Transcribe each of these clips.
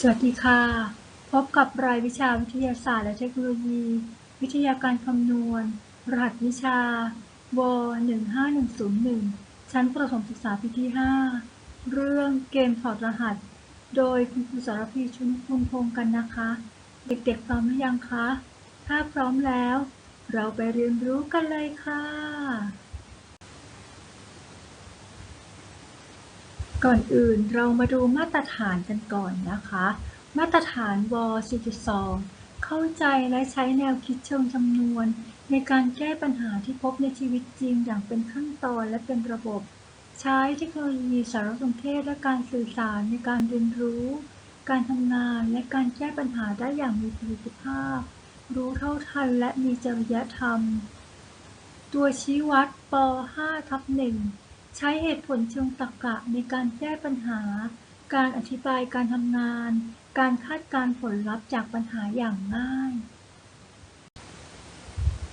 สวัสดีค่ะ พบกับรายวิชาวิทยาศาสตร์และเทคโนโลยี วิทยาการคำนวณ รหัสวิชา ว 15101 ชั้นประถมศึกษาปีที่ 5 เรื่องเกมถอดรหัส โดยคุณครูสารพีชุนพงพงศ์กันนะคะ เด็กๆพร้อมหรือยังคะ ถ้าพร้อมแล้ว เราไปเรียนรู้กันเลยค่ะ ก่อนอื่นเรามาดูมาตรฐานกันก่อนนะคะ มาตรฐานว4.2 เข้าใจและใช้แนวคิดเชิงจำนวน ในการแก้ปัญหาที่พบในชีวิตจริงอย่างเป็นขั้นตอนและเป็นระบบ ใช้เทคโนโลยีสารสนเทศและการสื่อสารในการเรียนรู้ การทำงานและการแก้ปัญหาได้อย่างมีประสิทธิภาพ รู้เท่าทันและมีจริยธรรม ตัวชี้วัดป 5 ทับ1 ใช้เหตุผลเชิงตรรกะในการแก้ปัญหา การอธิบายการทำงาน การคาดการผลลัพธ์จากปัญหาอย่างง่าย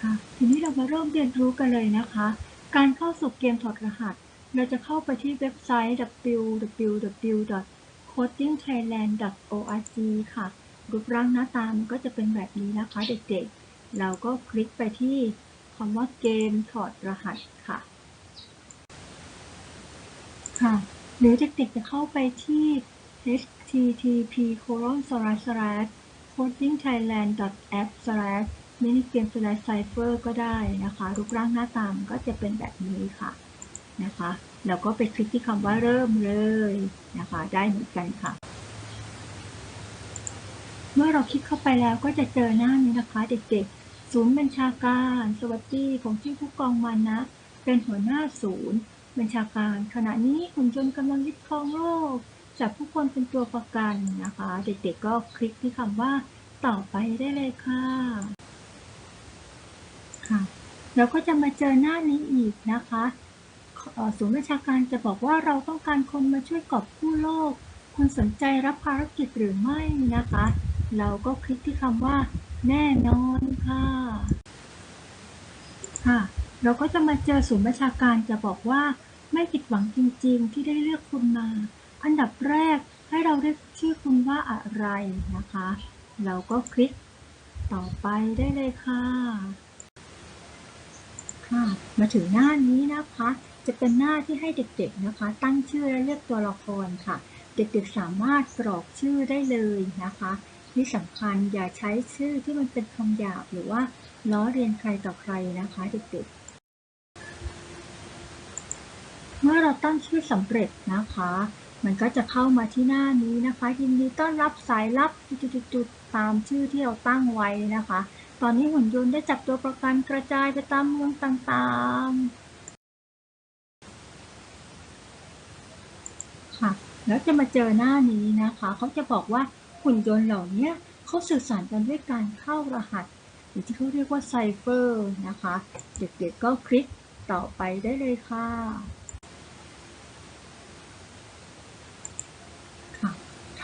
ค่ะทีนี้เรามาเริ่มเรียนรู้กันเลยนะคะ การเข้าสู่เกมถอดรหัส เราจะเข้าไปที่เว็บไซต์ www.codingthailand.org ค่ะ รูปร่างหน้าตามันก็จะเป็นแบบนี้นะคะเด็กๆ เราก็คลิกไปที่คำว่าเกมถอดรหัสค่ะ ค่ะ หรือเด็กๆจะเข้าไปที่ http codingthailand.app minigame cipher ก็ได้นะคะ รูปร่างหน้าตามก็จะเป็นแบบนี้ค่ะนะคะแล้วก็ไปคลิกที่คำว่าเริ่มเลยนะคะ ได้เหมือนกันค่ะ เมื่อเราคลิกเข้าไปแล้วก็จะเจอหน้านี้นะคะ เด็กๆ ศูนย์บัญชาการ สวัสดี ผมชื่อผู้กองมานะ เป็นหัวหน้าศูนย์ บัญชาการ ขณะนี้หุ่นยนต์กำลังยึดครองโลกจับผู้คนเป็นตัวประกันนะคะ เด็กๆก็คลิกที่คำว่าต่อไปได้เลยค่ะ ค่ะแล้วก็จะมาเจอหน้านี้อีกนะคะศูนย์บัญชาการจะบอกว่าเราต้องการคนมาช่วยกอบกู้โลก คุณสนใจรับภารกิจหรือไม่นะคะ เราก็คลิกที่คำว่าแน่นอนค่ะ ค่ะ เราก็จะมาเจอศูนย์บัญชาการจะบอกว่า ไม่ผิดหวังจริงๆ ที่ได้เลือกคุณมา อันดับแรกให้เราเรียกชื่อคุณว่าอะไรนะคะ เราก็คลิกต่อไปได้เลยค่ะ ค่ะ มาถึงหน้านี้นะคะ จะเป็นหน้าที่ให้เด็กๆนะคะ ตั้งชื่อและเลือกตัวละครค่ะ เด็กๆสามารถกรอกชื่อได้เลยนะคะที่สำคัญอย่าใช้ชื่อที่มันเป็นคำหยาบหรือว่าล้อเรียนใครต่อใครนะคะเด็กๆ เราตั้งชื่อสำเร็จนะคะ มันก็จะเข้ามาที่หน้านี้นะคะ ยินดีต้อนรับสายลับจุดๆตามชื่อที่เราตั้งไว้นะคะ ตอนนี้หุ่นยนต์ได้จับตัวประกันกระจายไปตามเมืองต่างๆ ค่ะ แล้วจะมาเจอหน้านี้นะคะ เขาจะบอกว่าหุ่นยนต์เหล่านี้เขาสื่อสารกันด้วยการเข้ารหัส หรือที่เขาเรียกว่าไซเฟอร์นะคะ เด็กๆก็คลิกต่อไปได้เลยค่ะ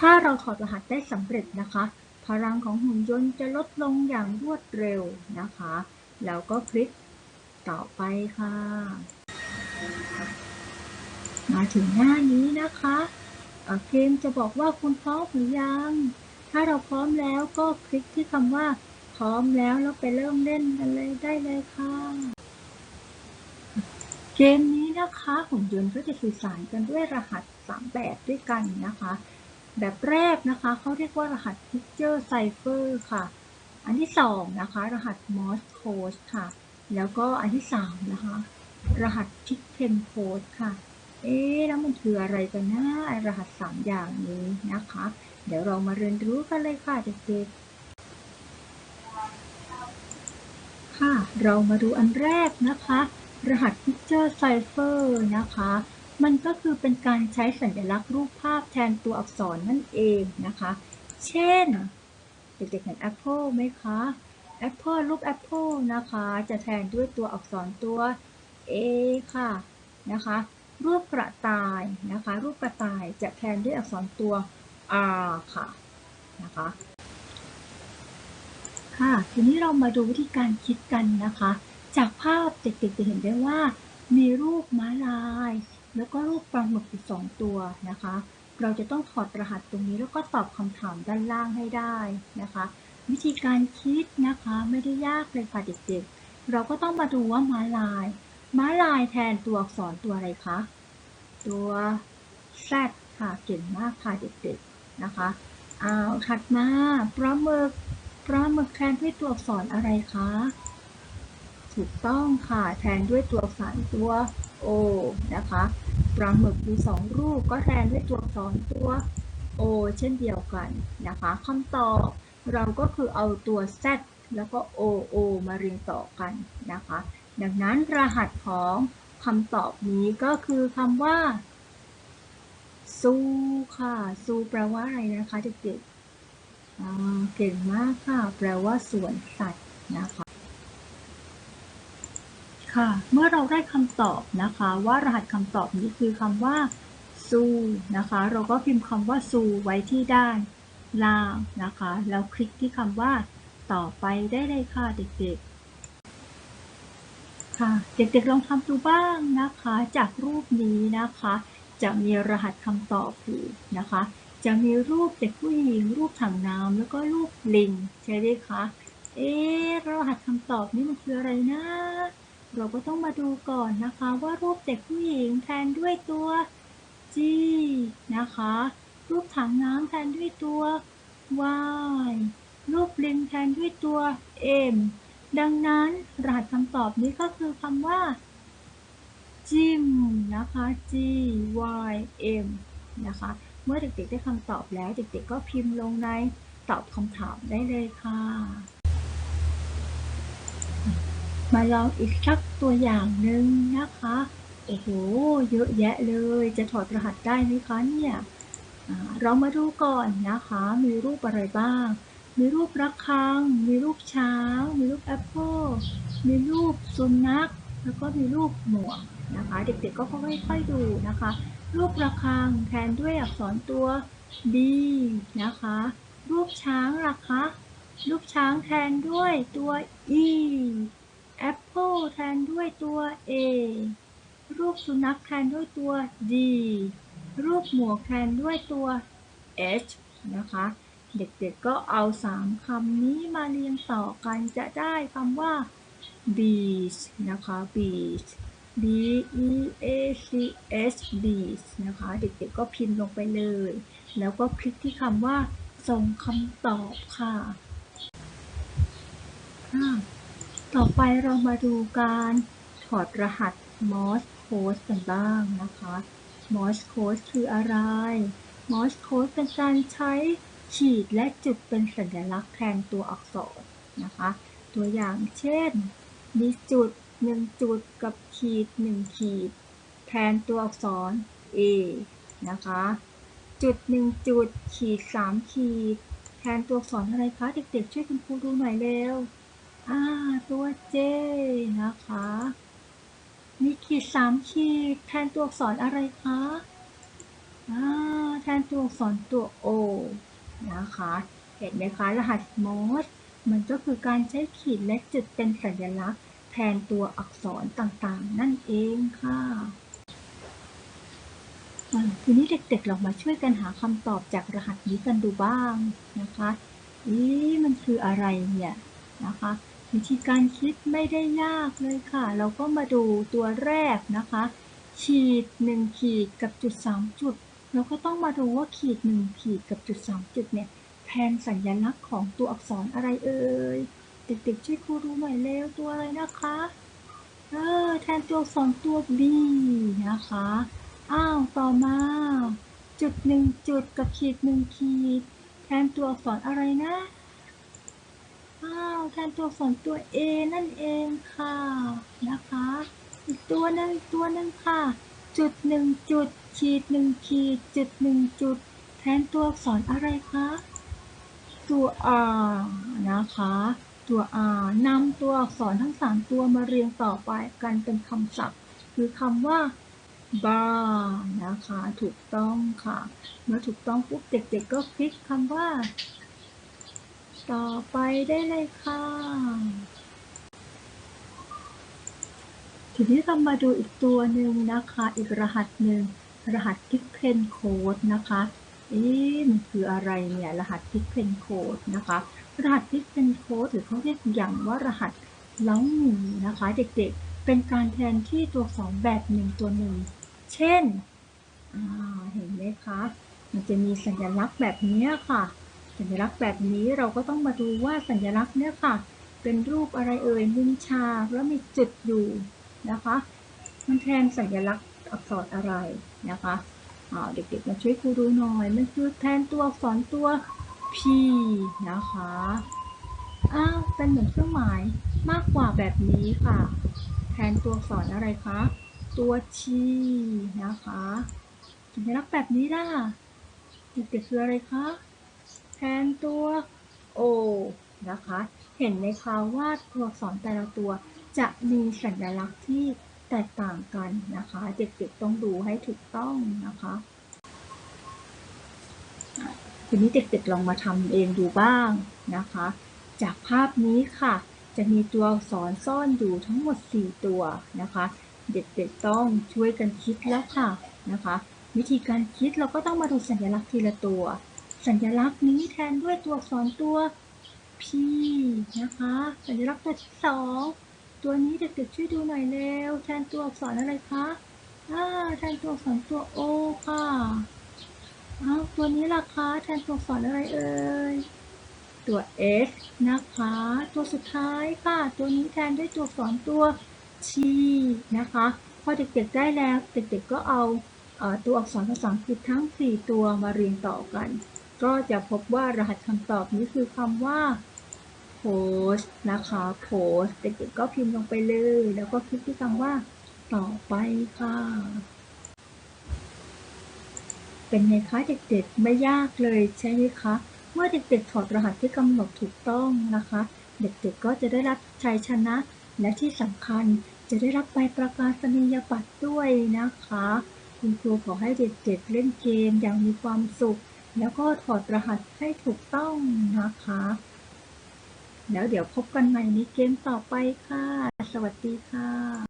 ถ้าเราถอดรหัสได้สำเร็จนะคะ พลังของหุ่นยนต์จะลดลงอย่างรวดเร็วนะคะ แล้วก็คลิกต่อไปค่ะ มาถึงหน้านี้นะคะเกมจะบอกว่าคุณพร้อมหรือยัง ถ้าเราพร้อมแล้วก็คลิกที่คำว่าพร้อมแล้วแล้วไปเริ่มเล่นกันเลยได้เลยค่ะ เกมนี้นะคะหุ่นยนต์ก็จะสื่อสารกันด้วยรหัส 3 แบบด้วยกันนะคะ แบบแรกนะคะเขาเรียกว่ารหัส Picture Cipher ค่ะ อันที่สองนะคะ รหัส Morse Code ค่ะ แล้วก็อันที่สามนะคะ รหัส Chicken Code ค่ะ เอ๊แล้วมันคืออะไรกันนะรหัสสามอย่างนี้นะคะ เดี๋ยวเรามาเรียนรู้กันเลยค่ะเด็กๆค่ะ เรามาดูอันแรกนะคะ รหัส Picture Cipher นะคะ มันก็คือเป็นการใช้สัญลักษณ์รูปภาพแทนตัวอักษรนั่นเองนะคะ เช่น เด็กๆเห็น Apple ไหมคะ Apple รูป Apple นะคะ จะแทนด้วยตัวอักษรตัว A ค่ะนะคะ รูปกระต่ายนะคะ รูปกระต่ายจะแทนด้วยอักษรตัว R ค่ะนะคะค่ะทีนี้เรามาดูวิธีการคิดกันนะคะ จากภาพเด็กๆจะเห็นได้ว่า มีรูปม้าลาย แล้วก็รูปปลาหมึกอีกสองตัวนะคะ เราจะต้องถอดรหัสตรงนี้แล้วก็ตอบคำถามด้านล่างให้ได้นะคะ วิธีการคิดนะคะไม่ได้ยากเลยค่ะเด็กๆเราก็ต้องมาดูว่าม้าลาย ม้าลายแทนตัวอักษรตัวอะไรคะตัว Z ค่ะเก่งมากค่ะเด็กๆนะคะเอาถัดมาปลาหมึกปลาหมึกแทนด้วยตัวอักษรอะไรคะถูกต้องค่ะแทนด้วยตัวอักษรตัว O นะคะปลาหมึกมีสองรูปก็แทนด้วยตัวอักษรตัว O เช่นเดียวกันนะคะคำตอบเราก็คือเอาตัว Z แล้วก็ O O มาเรียงต่อกันนะคะ ดังนั้นรหัสของคำตอบนี้ก็คือคำว่า ซูค่ะ ซูแปลว่าอะไรนะคะเด็กๆเก่งมากค่ะ แปลว่าสวนสัตว์นะคะ ค่ะ เมื่อเราได้คำตอบนะคะว่ารหัสคำตอบนี้คือคำว่า ซูนะคะ เราก็พิมพ์คำว่าซูไว้ที่ด้านล่างนะคะ แล้วคลิกที่คำว่าต่อไปได้เลยค่ะเด็กๆ ค่ะ เด็กๆลองทำดูบ้างนะคะ จากรูปนี้นะคะ จะมีรหัสคำตอบอยู่นะคะ จะมีรูปเด็กผู้หญิง รูปถังน้ำแล้วก็รูปลิงใช่ไหมคะ เอ๊รหัสคำตอบนี้มันคืออะไรนะ เราก็ต้องมาดูก่อนนะคะว่ารูปเด็กผู้หญิงแทนด้วยตัว G นะคะ รูปถังน้ำแทนด้วยตัว Y รูปลิงแทนด้วยตัว M ดังนั้นรหัสคำตอบนี้ก็คือคำว่า จิมนะคะ G Y M นะคะ เมื่อเด็กๆได้คำตอบแล้วเด็กๆก็พิมพ์ลงในตอบคำถามได้เลยค่ะ มาลองอีกสักตัวอย่างหนึ่งนะคะ โอ้โห เยอะแยะเลย จะถอดรหัสได้ไหมคะเนี่ยเรามาดูก่อนนะคะ มีรูปอะไรบ้าง มีรูประฆัง มีรูปช้าง มีรูปแอปเปิลมีรูปสุนัข แล้วก็มีรูปหมวกนะคะ เด็กๆก็ค่อยๆดูนะคะ รูประฆังแทนด้วยอักษรตัว D นะคะ รูปช้างล่ะคะ รูปช้างแทนด้วยตัว E Apple แทนด้วยตัว A รูปสุนัขแทนด้วยตัว D รูปหมวกแทนด้วยตัว H นะคะ เด็กๆก็เอา3คำนี้มาเรียงต่อกันจะได้คำว่า beach นะคะ beach B E A C H beach นะคะ เด็กๆก็พิมพ์ลงไปเลย แล้วก็คลิกที่คำว่า ส่งคำตอบค่ะอ่า ต่อไปเรามาดูการถอดรหัส Morse code กันบ้างนะคะ Morse code คืออะไร Morse code เป็นการใช้ขีดและจุดเป็นสัญลักษณ์แทนตัวอักษรนะคะ ตัวอย่างเช่น มีจุด 1 จุดกับขีด 1 ขีด แทนตัวอักษร A นะคะ จุด 1 จุด ขีด 3 ขีด แทนตัวอักษรอะไรคะ เด็กๆ ช่วยคุณครูดูหน่อยเร็ว อ่าตัว J นะคะ มีขีด3ขีดแทนตัวอักษรอะไรคะอ่าแทนตัวอักษรตัว O นะคะ เห็นไหมคะ รหัส Morse มันก็คือการใช้ขีดและจุดเป็นสัญลักษณ์แทนตัวอักษรต่างๆ นั่นเองค่ะทีนี้เด็กๆ เรามาช่วยกันหาคำตอบจากรหัสนี้กันดูบ้างนะคะ อีมันคืออะไรเนี่ยนะคะ วิธีการคิดไม่ได้ยากเลยค่ะ เราก็มาดูตัวแรกนะคะ ขีด 1 ขีดกับจุด 3 จุด เราก็ต้องมาดูว่าขีด 1 ขีดกับจุด 3 จุดเนี่ยแทนสัญลักษณ์ของตัวอักษรอะไรเอ่ย เด็กๆช่วยครูดูหน่อยเร็วตัวอะไรนะคะ เออแทนตัวอักษรตัว B นะคะ อ้าวต่อมา จุด 1 จุดกับขีด 1 ขีด แทนตัวอักษรอะไรนะ อ้าวแทนตัวอักษรตัว A นั่นเองค่ะนะคะ อีกตัวหนึ่งตัวหนึ่งค่ะ จุดหนึ่งจุดขีดหนึ่งขีดจุดหนึ่งจุด แทนตัวอักษรอะไรคะตัว R นะคะ ตัว R นำตัวอักษรทั้ง3ตัวมาเรียงต่อไปกันเป็นคำศัพท์ คือคำว่า bar นะคะ ถูกต้องค่ะ เมื่อถูกต้องปุ๊บเด็กๆก็คลิกคำว่า ต่อไปได้เลยค่ะ ทีนี้เรามาดูอีกตัวหนึ่งนะคะ อีกรหัสหนึ่ง รหัสพิกเพนโคดนะคะ เอ๊ะมันคืออะไรเนี่ย รหัสพิกเพนโคดนะคะ รหัสพิกเพนโคดหรือเขาเรียกอย่างว่ารหัสเล้าหมูนะคะ เด็กๆ เป็นการแทนที่ตัวสอักษรแบบหนึ่งตัวหนึ่ง เช่น เห็นไหมคะ มันจะมีสัญลักษณ์แบบนี้ค่ะ สัญลักษณ์แบบนี้เราก็ต้องมาดูว่าสัญลักษณ์เนี่ยค่ะ เป็นรูปอะไรเอ่ยมุมฉาแล้วมีจุดอยู่นะคะ มันแทนสัญลักษณ์อักษรอะไรนะคะเด็กๆมาช่วยครูดูหน่อยมันคือแทนตัวอักษรตัว P นะคะอ้าวเป็นเหมือนเครื่องหมายมากกว่าแบบนี้ค่ะ แทนตัวอักษรอะไรคะตัวชีนะคะสัญลักษณ์แบบนี้ล่ะเด็กๆคืออะไรคะ แทนตัว O นะคะ เห็นไหมคะว่าตัวอักษรแต่ละตัวจะมีสัญลักษณ์ที่แตกต่างกันนะคะ เด็กๆต้องดูให้ถูกต้องนะคะอะทีนี้เด็กๆลองมาทำเองดูบ้างนะคะ จากภาพนี้ค่ะ จะมีตัวอักษรซ่อนอยู่ทั้งหมด 4 ตัวนะคะ เด็กๆต้องช่วยกันคิดแล้วค่ะนะคะ วิธีการคิดเราก็ต้องมาดูสัญลักษณ์ทีละตัว สัญลักษณ์นี้แทนด้วยตัวอักษรตัว P นะคะ สัญลักษณ์ตัวที่สองตัวนี้เด็กๆช่วยดูหน่อยเร็ว แทนตัวอักษรอะไรคะอ่าแทนตัวอักษรตัว O ค่ะอ้าวตัวนี้ล่ะคะแทนตัวอักษรอะไรเอ่ย ตัว S นะคะ ตัวสุดท้ายค่ะ ตัวนี้แทนด้วยตัวอักษรตัว T นะคะ พอเด็กๆได้แล้ว เด็กๆก็เอาตัวอักษรภาษาอังกฤษทั้ง 4 ตัวมาเรียงต่อกัน ก็จะพบว่ารหัสคำตอบนี้คือคำว่า post นะคะ post เด็กๆก็พิมพ์ลงไปเลย แล้วก็คลิกที่คำว่า ต่อไปค่ะ เป็นไงคะเด็กๆ ไม่ยากเลยใช่ไหมคะ เมื่อเด็กๆ ถอดรหัสที่กำหนดถูกต้องนะคะ เด็กๆ ก็จะได้รับชัยชนะ และที่สำคัญจะได้รับใบประกาศนียบัตรด้วยนะคะ คุณครูขอให้เด็กๆ เล่นเกมอย่างมีความสุข แล้วก็ถอดรหัสให้ถูกต้องนะคะ แล้วเดี๋ยวพบกันใหม่ในเกมต่อไปค่ะ สวัสดีค่ะ